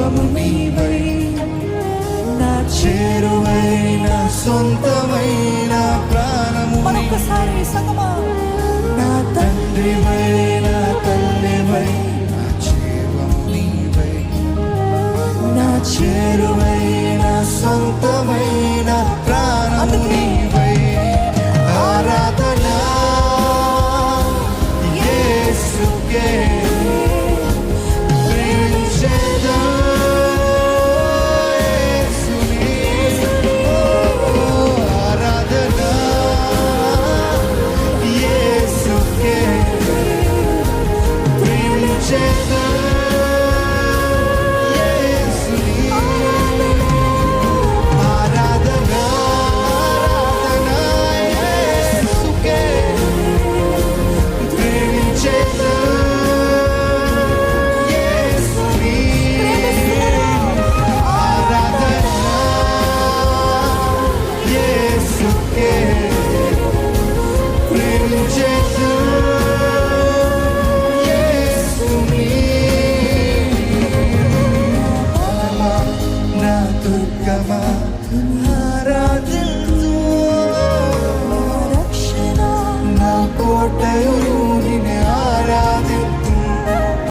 జీవము నీవై నా చేరువైన సొంతమైన ప్రాణము నా తండ్రివై change